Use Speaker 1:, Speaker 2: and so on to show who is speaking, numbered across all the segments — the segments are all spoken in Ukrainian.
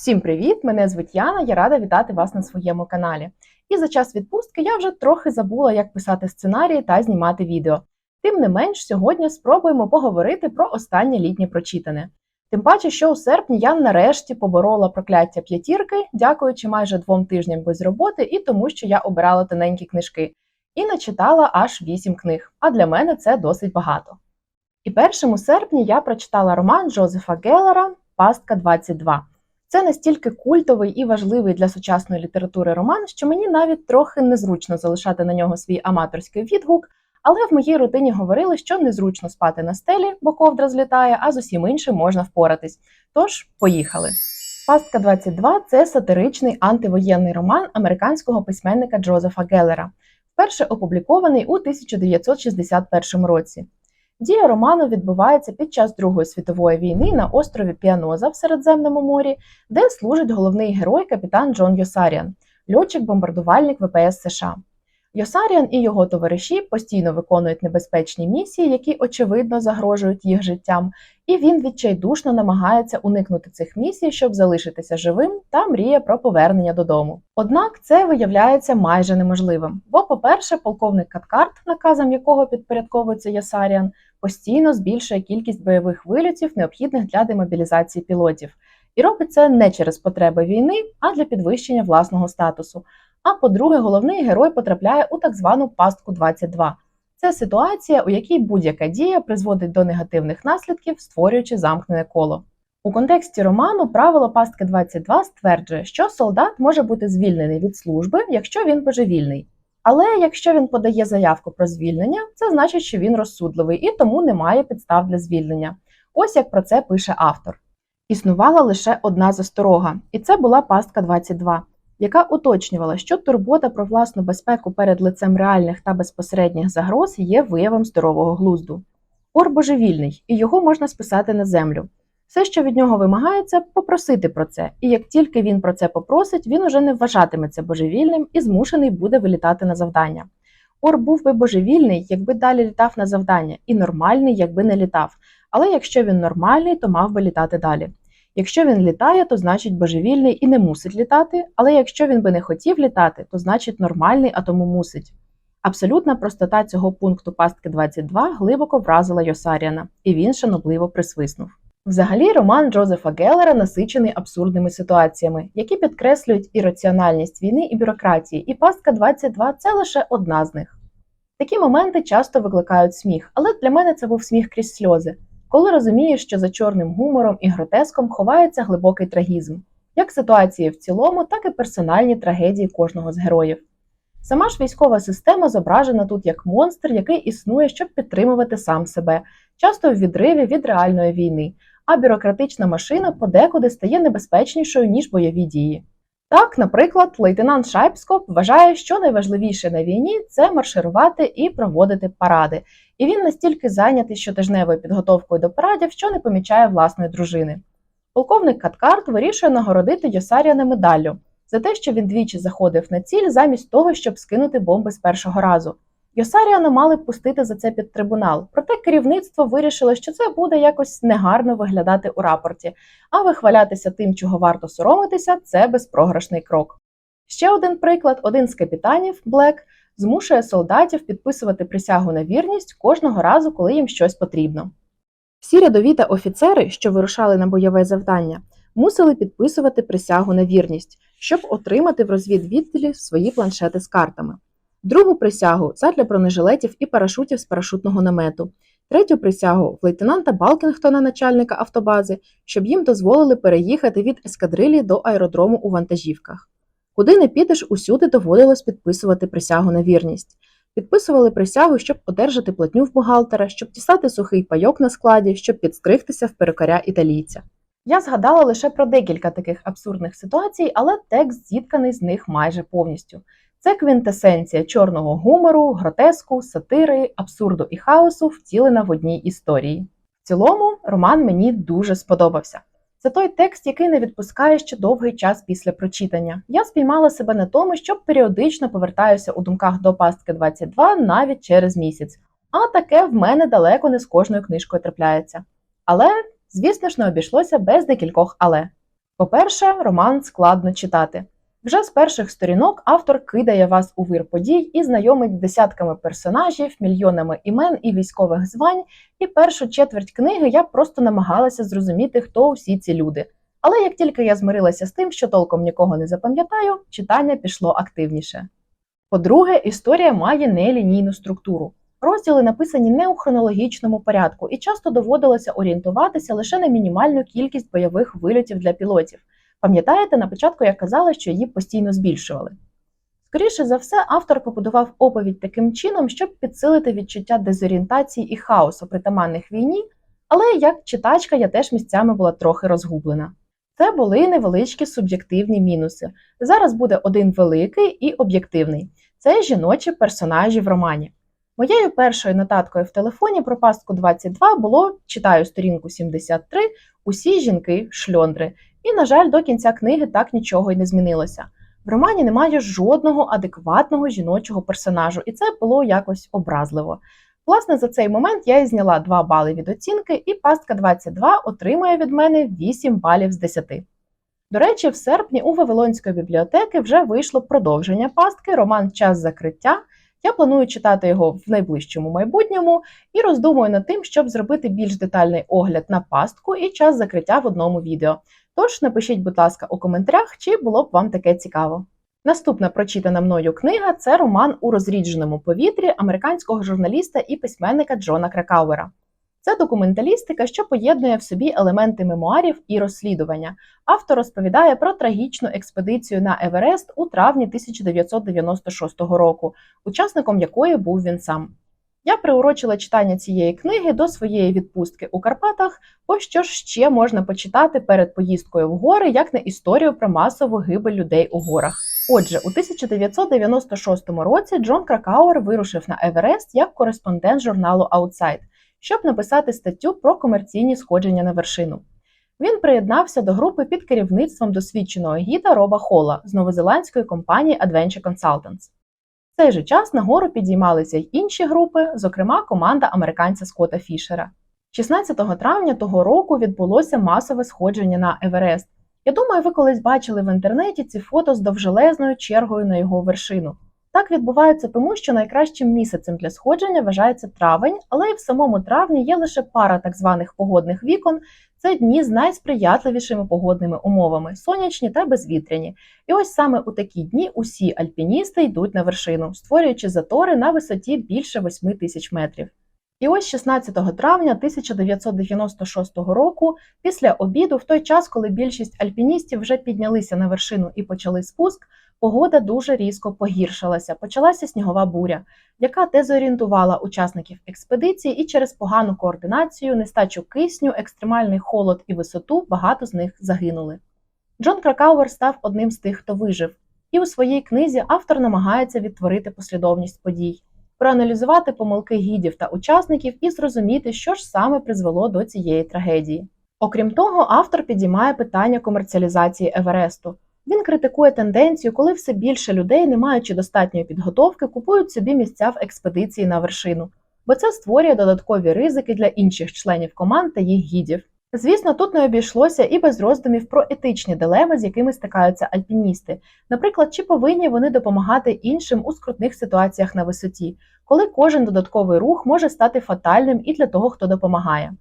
Speaker 1: Всім привіт! Мене звуть Яна. Я рада вітати вас на своєму каналі. І за час відпустки я вже трохи забула, як писати сценарії та знімати відео. Тим не менш, сьогодні спробуємо поговорити про останнє літнє прочитане. Тим паче, що у серпні я нарешті поборола прокляття п'ятірки, дякуючи майже двом тижням без роботи і тому, що я обирала тоненькі книжки, і начитала аж вісім книг. А для мене це досить багато. І першим у серпні я прочитала роман Джозефа Геллера Пастка 22. Це настільки культовий і важливий для сучасної літератури роман, що мені навіть трохи незручно залишати на нього свій аматорський відгук, але в моїй родині говорили, що незручно спати на стелі, бо ковдра злітає, а з усім іншим можна впоратись. Тож, поїхали. Пастка 22 це сатиричний антивоєнний роман американського письменника Джозефа Геллера, вперше опублікований у 1961 році. Дія роману відбувається під час Другої світової війни на острові Піаноза в Середземному морі, де служить головний герой капітан Джон Йосаріан, льотчик-бомбардувальник ВПС США. Йосаріан і його товариші постійно виконують небезпечні місії, які очевидно загрожують їх життям, і він відчайдушно намагається уникнути цих місій, щоб залишитися живим та мріє про повернення додому. Однак це виявляється майже неможливим. Бо, по-перше, полковник Каткарт, наказом якого підпорядковується Йосаріан, постійно збільшує кількість бойових вильотів, необхідних для демобілізації пілотів. І робить це не через потреби війни, а для підвищення власного статусу. А по-друге, головний герой потрапляє у так звану пастку 22. Це ситуація, у якій будь-яка дія призводить до негативних наслідків, створюючи замкнене коло. У контексті роману правило пастки 22 стверджує, що солдат може бути звільнений від служби, якщо він божевільний. Але якщо він подає заявку про звільнення, це значить, що він розсудливий і тому немає підстав для звільнення. Ось як про це пише автор. Існувала лише одна засторога, і це була пастка 22 яка уточнювала, що турбота про власну безпеку перед лицем реальних та безпосередніх загроз є виявом здорового глузду. Ор божевільний, і його можна списати на землю. Все, що від нього вимагається, попросити про це, і як тільки він про це попросить, він уже не вважатиметься божевільним і змушений буде вилітати на завдання. Ор був би божевільний, якби далі літав на завдання, і нормальний, якби не літав. Але якщо він нормальний, то мав би літати далі. Якщо він літає, то значить божевільний і не мусить літати, але якщо він би не хотів літати, то значить нормальний, а тому мусить. Абсолютна простота цього пункту пастки 22 глибоко вразила Йосаріана, і він шанобливо присвиснув. Взагалі, роман Джозефа Геллера насичений абсурдними ситуаціями, які підкреслюють і раціональність війни і бюрократії, і пастка 22 це лише одна з них. Такі моменти часто викликають сміх, але для мене це був сміх крізь сльози коли розумієш, що за чорним гумором і гротеском ховається глибокий трагізм, як ситуації в цілому, так і персональні трагедії кожного з героїв. Сама ж військова система зображена тут як монстр, який існує, щоб підтримувати сам себе, часто в відриві від реальної війни, а бюрократична машина подекуди стає небезпечнішою, ніж бойові дії. Так, наприклад, лейтенант Шайпскоп вважає, що найважливіше на війні це марширувати і проводити паради, і він настільки зайнятий щотижневою підготовкою до парадів, що не помічає власної дружини. Полковник Каткарт вирішує нагородити Йосаріана медаллю за те, що він двічі заходив на ціль замість того, щоб скинути бомби з першого разу. Йосаріана мали пустити за це під трибунал, проте керівництво вирішило, що це буде якось негарно виглядати у рапорті, а вихвалятися тим, чого варто соромитися, це безпрограшний крок. Ще один приклад: один з капітанів Блек змушує солдатів підписувати присягу на вірність кожного разу, коли їм щось потрібно. Всі рядові та офіцери, що вирушали на бойове завдання, мусили підписувати присягу на вірність, щоб отримати в розвідвідділі свої планшети з картами. Другу присягу задля бронежилетів і парашутів з парашутного намету, третю присягу в лейтенанта Балкінгтона, начальника автобази, щоб їм дозволили переїхати від ескадрилі до аеродрому у вантажівках. Куди не підеш, усюди доводилось підписувати присягу на вірність. Підписували присягу, щоб одержати платню в бухгалтера, щоб дістати сухий пайок на складі, щоб підстригтися в перукаря італійця. Я згадала лише про декілька таких абсурдних ситуацій, але текст зітканий з них майже повністю. Це квінтесенція чорного гумору, гротеску, сатири, абсурду і хаосу, втілена в одній історії. В цілому, роман мені дуже сподобався. Це той текст, який не відпускає ще довгий час після прочитання. Я спіймала себе на тому, що періодично повертаюся у думках до пастки 22 навіть через місяць. А таке в мене далеко не з кожною книжкою трапляється. Але, звісно ж, не обійшлося без декількох але. По-перше, роман складно читати. Вже з перших сторінок автор кидає вас у вир подій і знайомить десятками персонажів, мільйонами імен і військових звань. І першу четверть книги я просто намагалася зрозуміти, хто усі ці люди. Але як тільки я змирилася з тим, що толком нікого не запам'ятаю, читання пішло активніше. По-друге, історія має нелінійну структуру. Розділи написані не у хронологічному порядку, і часто доводилося орієнтуватися лише на мінімальну кількість бойових вильотів для пілотів. Пам'ятаєте, на початку я казала, що її постійно збільшували. Скоріше за все, автор побудував оповідь таким чином, щоб підсилити відчуття дезорієнтації і хаосу, притаманних війні, але як читачка я теж місцями була трохи розгублена. Це були невеличкі суб'єктивні мінуси. Зараз буде один великий і об'єктивний це жіночі персонажі в романі. Моєю першою нотаткою в телефоні про пастку 22 було читаю сторінку 73 усі жінки шльондри. І, на жаль, до кінця книги так нічого й не змінилося. В романі немає жодного адекватного жіночого персонажу, і це було якось образливо. Власне, за цей момент я і зняла 2 бали від оцінки, і пастка 22 отримує від мене 8 балів з 10. До речі, в серпні у Вавилонської бібліотеки вже вийшло продовження пастки роман Час закриття. Я планую читати його в найближчому майбутньому і роздумую над тим, щоб зробити більш детальний огляд на пастку і час закриття в одному відео. Тож напишіть, будь ласка, у коментарях, чи було б вам таке цікаво. Наступна прочитана мною книга це роман у розрідженому повітрі американського журналіста і письменника Джона Кракауера. Це документалістика, що поєднує в собі елементи мемуарів і розслідування. Автор розповідає про трагічну експедицію на Еверест у травні 1996 року, учасником якої був він сам. Я приурочила читання цієї книги до своєї відпустки у Карпатах, ось що ж ще можна почитати перед поїздкою в гори, як не історію про масову гибель людей у горах. Отже, у 1996 році Джон Кракауер вирушив на Еверест як кореспондент журналу Outside, щоб написати статтю про комерційні сходження на вершину. Він приєднався до групи під керівництвом досвідченого гіда Роба Холла з новозеландської компанії Adventure Consultants. Цей же час на гору підіймалися й інші групи, зокрема команда американця Скотта Фішера. 16 травня того року відбулося масове сходження на Еверест. Я думаю, ви колись бачили в інтернеті ці фото з довжелезною чергою на його вершину. Так відбувається тому, що найкращим місяцем для сходження вважається травень, але і в самому травні є лише пара так званих погодних вікон. Це дні з найсприятливішими погодними умовами сонячні та безвітряні. І ось саме у такі дні усі альпіністи йдуть на вершину, створюючи затори на висоті більше 8 тисяч метрів. І ось 16 травня 1996 року, після обіду, в той час, коли більшість альпіністів вже піднялися на вершину і почали спуск, погода дуже різко погіршилася. Почалася снігова буря, яка дезорієнтувала учасників експедиції, і через погану координацію, нестачу кисню, екстремальний холод і висоту багато з них загинули. Джон Кракауер став одним з тих, хто вижив, і у своїй книзі автор намагається відтворити послідовність подій проаналізувати помилки гідів та учасників і зрозуміти, що ж саме призвело до цієї трагедії. Окрім того, автор підіймає питання комерціалізації Евересту. Він критикує тенденцію, коли все більше людей, не маючи достатньої підготовки, купують собі місця в експедиції на вершину, бо це створює додаткові ризики для інших членів команд та їх гідів. Звісно, тут не обійшлося і без роздумів про етичні дилеми, з якими стикаються альпіністи. Наприклад, чи повинні вони допомагати іншим у скрутних ситуаціях на висоті, коли кожен додатковий рух може стати фатальним і для того, хто допомагає.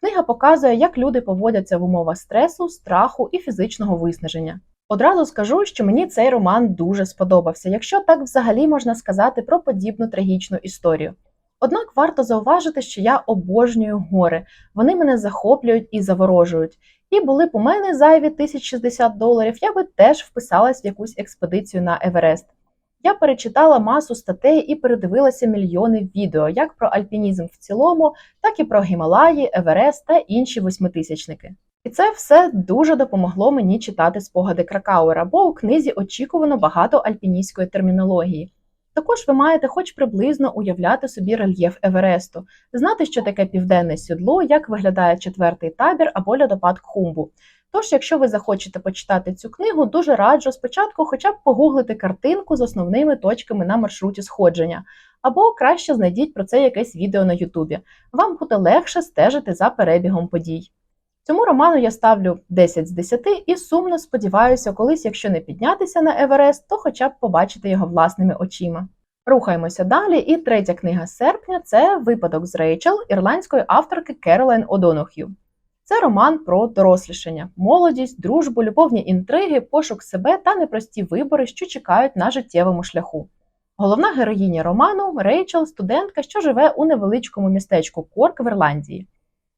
Speaker 1: Книга показує, як люди поводяться в умовах стресу, страху і фізичного виснаження. Одразу скажу, що мені цей роман дуже сподобався, якщо так взагалі можна сказати про подібну трагічну історію. Однак варто зауважити, що я обожнюю гори, вони мене захоплюють і заворожують. І були б у мене зайві 1060 доларів, я би теж вписалась в якусь експедицію на Еверест. Я перечитала масу статей і передивилася мільйони відео як про альпінізм в цілому, так і про Гімалаї, Еверест та інші восьмитисячники. І це все дуже допомогло мені читати спогади Кракауера, бо у книзі очікувано багато альпіністської термінології. Також ви маєте хоч приблизно уявляти собі рельєф Евересту, знати, що таке південне сідло, як виглядає четвертий табір або льодопад Кхумбу. Тож, якщо ви захочете почитати цю книгу, дуже раджу спочатку хоча б погуглити картинку з основними точками на маршруті сходження, або краще знайдіть про це якесь відео на Ютубі. Вам буде легше стежити за перебігом подій. Цьому роману я ставлю 10 з 10 і сумно сподіваюся, колись, якщо не піднятися на Еверест, то хоча б побачити його власними очима. Рухаємося далі, і третя книга серпня це випадок з Рейчел ірландської авторки Керолайн Одонох'ю. Це роман про дорослішання, молодість, дружбу, любовні інтриги, пошук себе та непрості вибори, що чекають на життєвому шляху. Головна героїня роману Рейчел, студентка, що живе у невеличкому містечку Корк в Ірландії.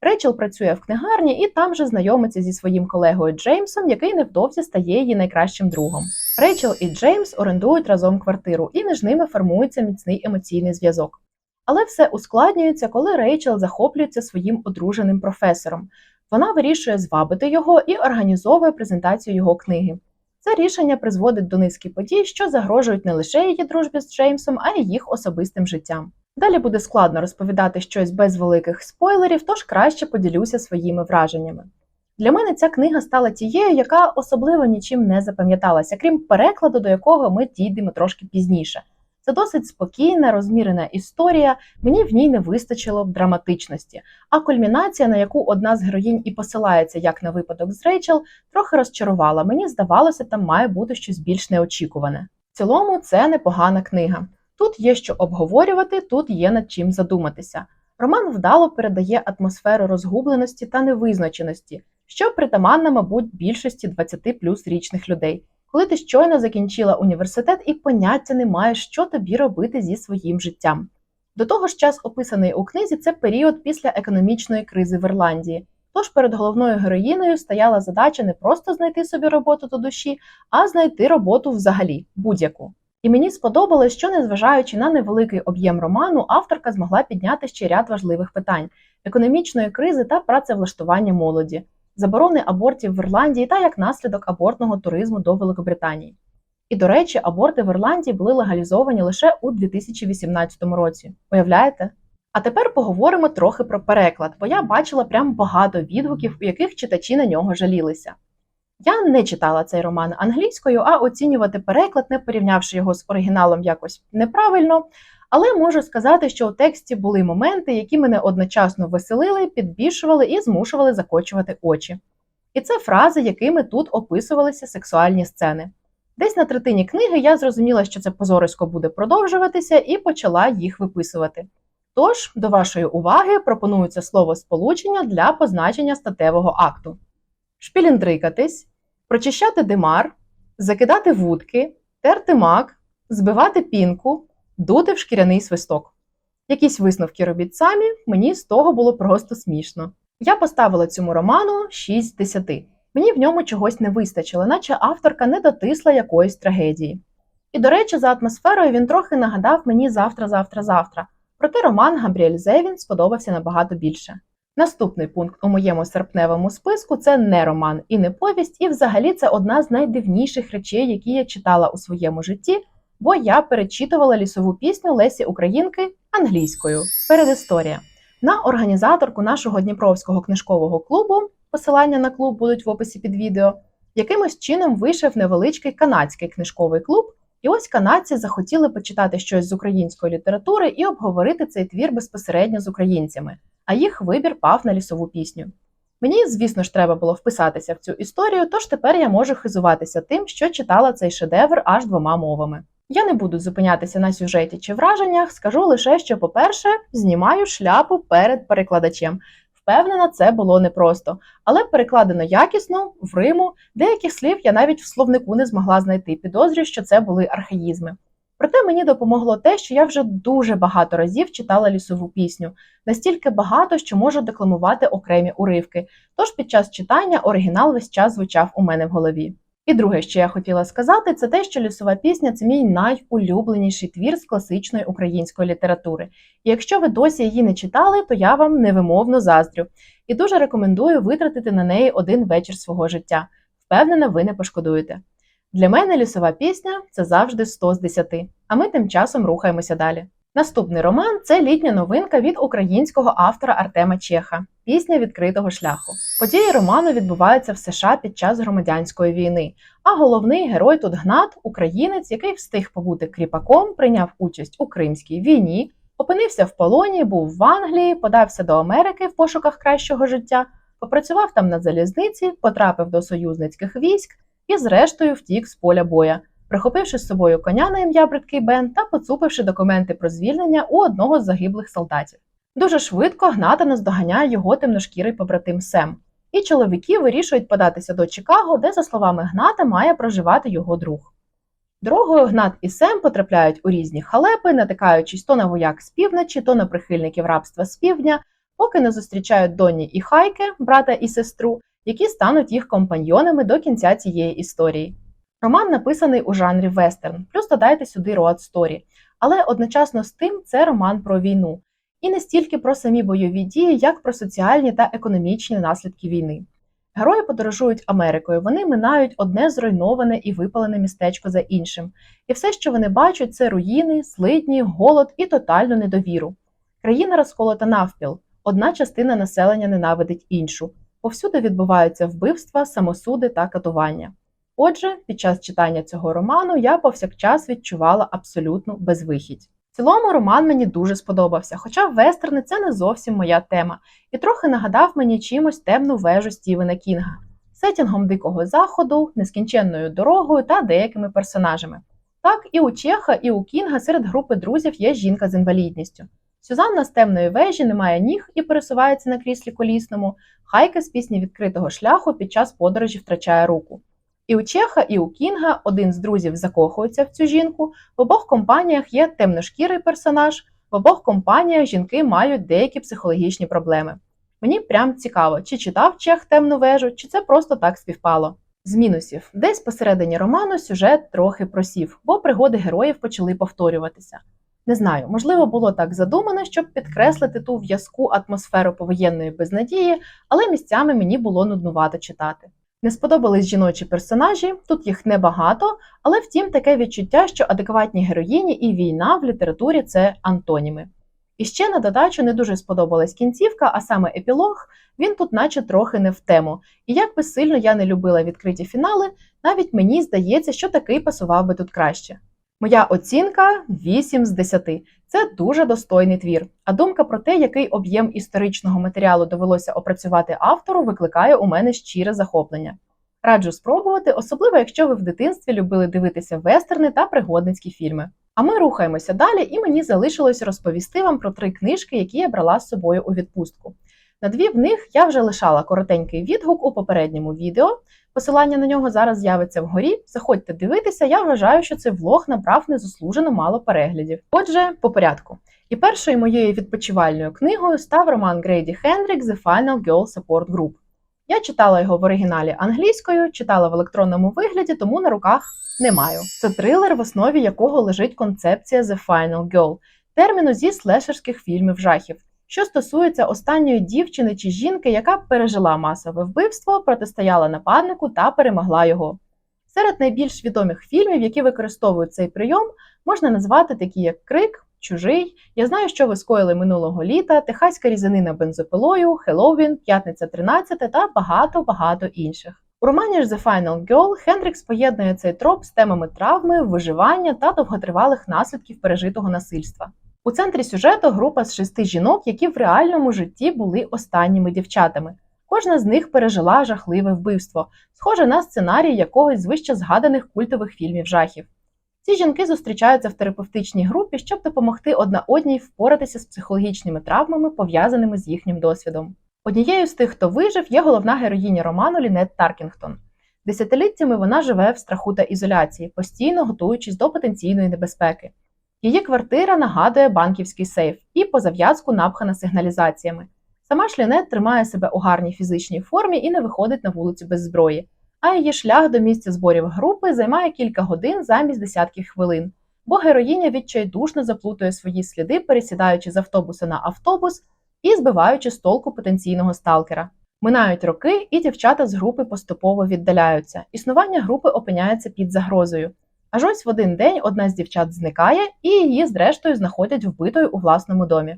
Speaker 1: Рейчел працює в книгарні і там же знайомиться зі своїм колегою Джеймсом, який невдовзі стає її найкращим другом. Рейчел і Джеймс орендують разом квартиру, і між ними формується міцний емоційний зв'язок. Але все ускладнюється, коли Рейчел захоплюється своїм одруженим професором. Вона вирішує звабити його і організовує презентацію його книги. Це рішення призводить до низки подій, що загрожують не лише її дружбі з Джеймсом, а й їх особистим життям. Далі буде складно розповідати щось без великих спойлерів, тож краще поділюся своїми враженнями. Для мене ця книга стала тією, яка особливо нічим не запам'яталася, крім перекладу, до якого ми дійдемо трошки пізніше. Це досить спокійна, розмірена історія, мені в ній не вистачило б драматичності, а кульмінація, на яку одна з героїнь і посилається як на випадок з Рейчел, трохи розчарувала. Мені здавалося, там має бути щось більш неочікуване. В цілому, це непогана книга. Тут є що обговорювати, тут є над чим задуматися. Роман вдало передає атмосферу розгубленості та невизначеності, що притаманна, мабуть, більшості 20 плюс річних людей. Коли ти щойно закінчила університет і поняття не маєш, що тобі робити зі своїм життям. До того ж, час, описаний у книзі, це період після економічної кризи в Ірландії. Тож перед головною героїною стояла задача не просто знайти собі роботу до душі, а знайти роботу взагалі будь-яку. І мені сподобалось, що, незважаючи на невеликий об'єм роману, авторка змогла підняти ще ряд важливих питань економічної кризи та працевлаштування молоді, заборони абортів в Ірландії та як наслідок абортного туризму до Великобританії. І, до речі, аборти в Ірландії були легалізовані лише у 2018 році. Уявляєте? А тепер поговоримо трохи про переклад, бо я бачила прям багато відгуків, у яких читачі на нього жалілися. Я не читала цей роман англійською, а оцінювати переклад, не порівнявши його з оригіналом якось неправильно. Але можу сказати, що у тексті були моменти, які мене одночасно веселили, підбільшували і змушували закочувати очі. І це фрази, якими тут описувалися сексуальні сцени. Десь на третині книги я зрозуміла, що це позорисько буде продовжуватися, і почала їх виписувати. Тож, до вашої уваги пропонується слово сполучення для позначення статевого акту: шпіліндрикатись, прочищати димар, закидати вудки, терти мак, збивати пінку, дути в шкіряний свисток. Якісь висновки робіть самі, мені з того було просто смішно. Я поставила цьому роману 6 з 10. Мені в ньому чогось не вистачило, наче авторка не дотисла якоїсь трагедії. І, до речі, за атмосферою він трохи нагадав мені завтра, завтра, завтра. Проте роман Габріель Зевін сподобався набагато більше. Наступний пункт у моєму серпневому списку це не роман і не повість, і взагалі це одна з найдивніших речей, які я читала у своєму житті, бо я перечитувала лісову пісню Лесі Українки англійською. Передісторія. На організаторку нашого Дніпровського книжкового клубу, посилання на клуб будуть в описі під відео, якимось чином вийшов невеличкий канадський книжковий клуб, і ось канадці захотіли почитати щось з української літератури і обговорити цей твір безпосередньо з українцями, а їх вибір пав на лісову пісню. Мені, звісно ж, треба було вписатися в цю історію, тож тепер я можу хизуватися тим, що читала цей шедевр аж двома мовами. Я не буду зупинятися на сюжеті чи враженнях, скажу лише, що, по-перше, знімаю шляпу перед перекладачем. Впевнена, це було непросто, але перекладено якісно, в Риму. Деяких слів я навіть в словнику не змогла знайти. Підозрюю, що це були архаїзми. Проте мені допомогло те, що я вже дуже багато разів читала лісову пісню, настільки багато, що можу декламувати окремі уривки. Тож під час читання оригінал весь час звучав у мене в голові. І друге, що я хотіла сказати, це те, що лісова пісня це мій найулюбленіший твір з класичної української літератури. І якщо ви досі її не читали, то я вам невимовно заздрю і дуже рекомендую витратити на неї один вечір свого життя. Впевнена, ви не пошкодуєте. Для мене лісова пісня це завжди 100 з 10, а ми тим часом рухаємося далі. Наступний роман це літня новинка від українського автора Артема Чеха Пісня відкритого шляху. Події роману відбуваються в США під час громадянської війни. А головний герой тут Гнат, українець, який встиг побути кріпаком, прийняв участь у Кримській війні, опинився в полоні, був в Англії, подався до Америки в пошуках кращого життя, попрацював там на залізниці, потрапив до союзницьких військ і, зрештою, втік з поля боя, прихопивши з собою коня на ім'я Бридкий Бен та поцупивши документи про звільнення у одного з загиблих солдатів. Дуже швидко Гната наздоганяє його темношкірий побратим Сем, і чоловіки вирішують податися до Чикаго, де, за словами Гната, має проживати його друг. Дорогою Гнат і Сем потрапляють у різні халепи, натикаючись то на вояк з півночі, то на прихильників рабства з півдня, поки не зустрічають Донні і Хайке, брата і сестру, які стануть їх компаньйонами до кінця цієї історії. Роман написаний у жанрі вестерн, плюс додайте сюди роад сторі, але одночасно з тим це роман про війну, і не стільки про самі бойові дії, як про соціальні та економічні наслідки війни. Герої подорожують Америкою, вони минають одне зруйноване і випалене містечко за іншим, і все, що вони бачать, це руїни, злидні, голод і тотальну недовіру. Країна розколота навпіл, одна частина населення ненавидить іншу. Повсюди відбуваються вбивства, самосуди та катування. Отже, під час читання цього роману я повсякчас відчувала абсолютну безвихідь. В цілому роман мені дуже сподобався, хоча вестерни це не зовсім моя тема, і трохи нагадав мені чимось темну вежу Стівена Кінга, сетінгом дикого заходу, нескінченною дорогою та деякими персонажами. Так, і у Чеха, і у Кінга серед групи друзів є жінка з інвалідністю. Сюзанна з темної вежі не має ніг і пересувається на кріслі колісному, хайка з пісні відкритого шляху під час подорожі втрачає руку. І у Чеха, і у Кінга один з друзів закохується в цю жінку. В обох компаніях є темношкірий персонаж, в обох компаніях жінки мають деякі психологічні проблеми. Мені прям цікаво, чи читав Чех темну вежу, чи це просто так співпало. З мінусів, десь посередині роману сюжет трохи просів, бо пригоди героїв почали повторюватися. Не знаю, можливо, було так задумано, щоб підкреслити ту в'язку атмосферу повоєнної безнадії, але місцями мені було нуднувато читати. Не сподобались жіночі персонажі, тут їх небагато, але втім таке відчуття, що адекватні героїні і війна в літературі це антоніми. І ще на додачу не дуже сподобалась кінцівка, а саме епілог, він тут, наче трохи не в тему. І як би сильно я не любила відкриті фінали, навіть мені здається, що такий пасував би тут краще. Моя оцінка 8 з 10. Це дуже достойний твір. А думка про те, який об'єм історичного матеріалу довелося опрацювати автору, викликає у мене щире захоплення. Раджу спробувати, особливо якщо ви в дитинстві любили дивитися вестерни та пригодницькі фільми. А ми рухаємося далі, і мені залишилось розповісти вам про три книжки, які я брала з собою у відпустку. На дві в них я вже лишала коротенький відгук у попередньому відео. Посилання на нього зараз з'явиться вгорі. Заходьте дивитися, я вважаю, що цей влог набрав незаслужено мало переглядів. Отже, по порядку. І першою моєю відпочивальною книгою став роман Грейді Хендрік The Final Girl Support Group. Я читала його в оригіналі англійською, читала в електронному вигляді, тому на руках не маю. Це трилер, в основі якого лежить концепція The Final Girl, терміну зі слешерських фільмів жахів що стосується останньої дівчини чи жінки, яка пережила масове вбивство, протистояла нападнику та перемогла його. Серед найбільш відомих фільмів, які використовують цей прийом, можна назвати такі як Крик, Чужий, Я знаю, що ви скоїли минулого літа, Техаська різанина бензопилою, Хеллоуін, П'ятниця 13 та багато-багато інших. У романі ж The Final Girl Хендрікс поєднує цей троп з темами травми, виживання та довготривалих наслідків пережитого насильства. У центрі сюжету група з шести жінок, які в реальному житті були останніми дівчатами. Кожна з них пережила жахливе вбивство, схоже на сценарій якогось з вище згаданих культових фільмів жахів. Ці жінки зустрічаються в терапевтичній групі, щоб допомогти одна одній впоратися з психологічними травмами, пов'язаними з їхнім досвідом. Однією з тих, хто вижив, є головна героїня роману Лінет Таркінгтон. Десятиліттями вона живе в страху та ізоляції, постійно готуючись до потенційної небезпеки. Її квартира нагадує банківський сейф і по зав'язку напхана сигналізаціями. Сама шлінет тримає себе у гарній фізичній формі і не виходить на вулицю без зброї, а її шлях до місця зборів групи займає кілька годин замість десятків хвилин, бо героїня відчайдушно заплутує свої сліди, пересідаючи з автобуса на автобус і збиваючи з толку потенційного сталкера. Минають роки, і дівчата з групи поступово віддаляються. Існування групи опиняється під загрозою. Аж ось в один день одна з дівчат зникає, і її, зрештою, знаходять вбитою у власному домі.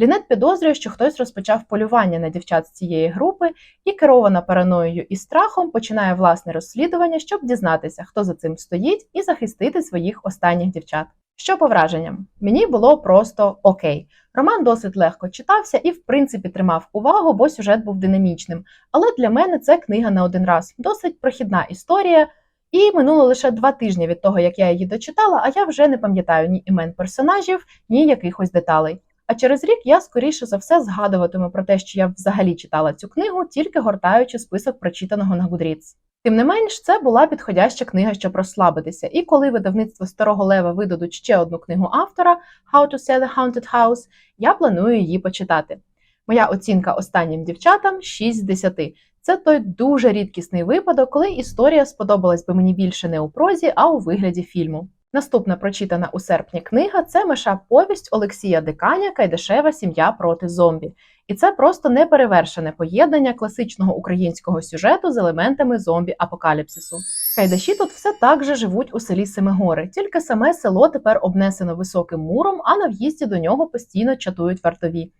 Speaker 1: Лінет підозрює, що хтось розпочав полювання на дівчат з цієї групи і, керована параноєю і страхом, починає власне розслідування, щоб дізнатися, хто за цим стоїть, і захистити своїх останніх дівчат. Що по враженням? Мені було просто окей. Роман досить легко читався і, в принципі, тримав увагу, бо сюжет був динамічним. Але для мене це книга на один раз. Досить прохідна історія. І минуло лише два тижні від того, як я її дочитала, а я вже не пам'ятаю ні імен персонажів, ні якихось деталей. А через рік я скоріше за все згадуватиму про те, що я взагалі читала цю книгу, тільки гортаючи список прочитаного на Goodreads. Тим не менш, це була підходяща книга, щоб розслабитися. І коли видавництво Старого Лева видадуть ще одну книгу автора How to Sell a Haunted House, я планую її почитати. Моя оцінка останнім дівчатам 6 з 10. Це той дуже рідкісний випадок, коли історія сподобалась би мені більше не у прозі, а у вигляді фільму. Наступна прочитана у серпні книга це миша повість Олексія Диканя Кайдашева Сім'я проти зомбі. І це просто неперевершене поєднання класичного українського сюжету з елементами зомбі-апокаліпсису. Кайдаші тут все так же живуть у селі Семигори, тільки саме село тепер обнесено високим муром, а на в'їзді до нього постійно чатують вартові.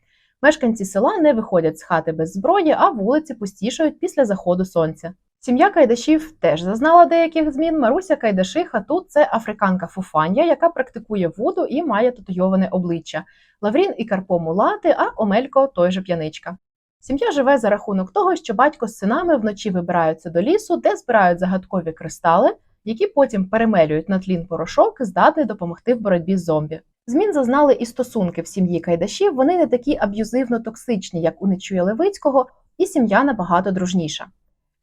Speaker 1: Мешканці села не виходять з хати без зброї, а вулиці пустішають після заходу сонця. Сім'я Кайдашів теж зазнала деяких змін. Маруся Кайдашиха тут це африканка Фуфанія, яка практикує вуду і має татуйоване обличчя. Лаврін і Карпо мулати, а Омелько той же п'яничка. Сім'я живе за рахунок того, що батько з синами вночі вибираються до лісу, де збирають загадкові кристали, які потім перемелюють на тлін порошок, здатний допомогти в боротьбі з зомбі. Змін зазнали і стосунки в сім'ї Кайдашів. Вони не такі аб'юзивно токсичні, як у Нечуя Левицького, і сім'я набагато дружніша.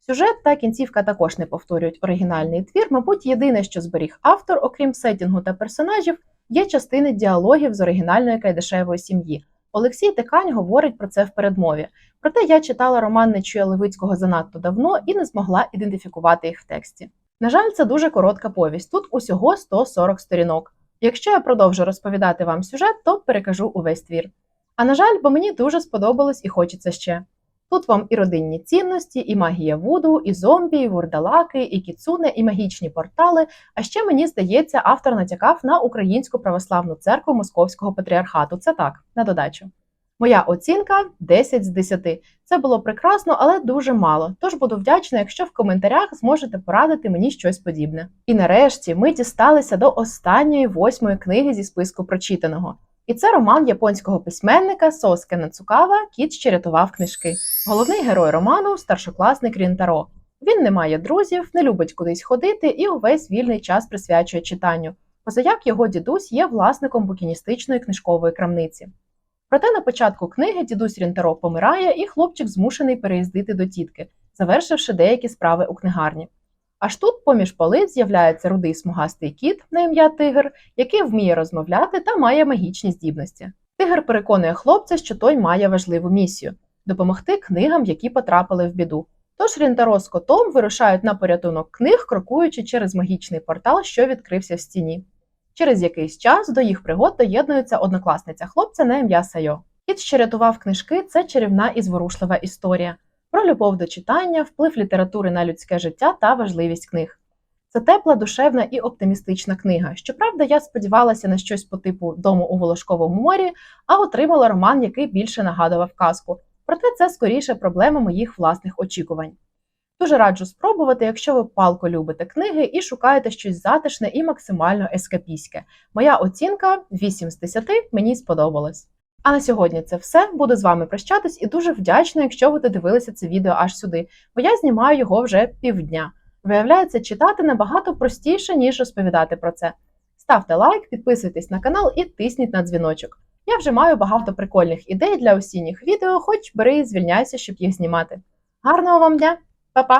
Speaker 1: Сюжет та кінцівка також не повторюють оригінальний твір. Мабуть, єдине, що зберіг автор, окрім сетінгу та персонажів, є частини діалогів з оригінальної Кайдашевої сім'ї. Олексій Тикань говорить про це в передмові. Проте я читала роман Нечуя Левицького занадто давно і не змогла ідентифікувати їх в тексті. На жаль, це дуже коротка повість. Тут усього 140 сторінок. Якщо я продовжу розповідати вам сюжет, то перекажу увесь твір. А на жаль, бо мені дуже сподобалось і хочеться ще. Тут вам і родинні цінності, і магія вуду, і зомбі, і вурдалаки, і кіцуне, і магічні портали. А ще мені здається, автор натякав на Українську православну церкву Московського патріархату. Це так, на додачу. Моя оцінка 10 з 10. Це було прекрасно, але дуже мало. Тож буду вдячна, якщо в коментарях зможете порадити мені щось подібне. І нарешті ми дісталися до останньої восьмої книги зі списку прочитаного. І це роман японського письменника Соске Нацукава Кіт ще рятував книжки. Головний герой роману старшокласник Рінтаро. Він не має друзів, не любить кудись ходити і увесь вільний час присвячує читанню. Позаяк його дідусь є власником букіністичної книжкової крамниці. Проте на початку книги дідусь Рінтаро помирає, і хлопчик змушений переїздити до тітки, завершивши деякі справи у книгарні. Аж тут, поміж полиць, з'являється рудий смугастий кіт на ім'я Тигр, який вміє розмовляти та має магічні здібності. Тигр переконує хлопця, що той має важливу місію допомогти книгам, які потрапили в біду. Тож Рінтаро з котом вирушають на порятунок книг, крокуючи через магічний портал, що відкрився в стіні. Через якийсь час до їх пригод доєднується однокласниця хлопця на ім'я Сайо. Кіт, що рятував книжки, це чарівна і зворушлива історія про любов до читання, вплив літератури на людське життя та важливість книг. Це тепла, душевна і оптимістична книга. Щоправда, я сподівалася на щось по типу дому у Волошковому морі, а отримала роман, який більше нагадував казку. Проте це скоріше проблема моїх власних очікувань. Дуже раджу спробувати, якщо ви палко любите книги і шукаєте щось затишне і максимально ескапійське. Моя оцінка 8 з 10, мені сподобалось. А на сьогодні це все. Буду з вами прощатись і дуже вдячна, якщо ви додивилися це відео аж сюди, бо я знімаю його вже півдня. Виявляється, читати набагато простіше, ніж розповідати про це. Ставте лайк, підписуйтесь на канал і тисніть на дзвіночок. Я вже маю багато прикольних ідей для осінніх відео, хоч бери і звільняйся, щоб їх знімати. Гарного вам дня, Па-па!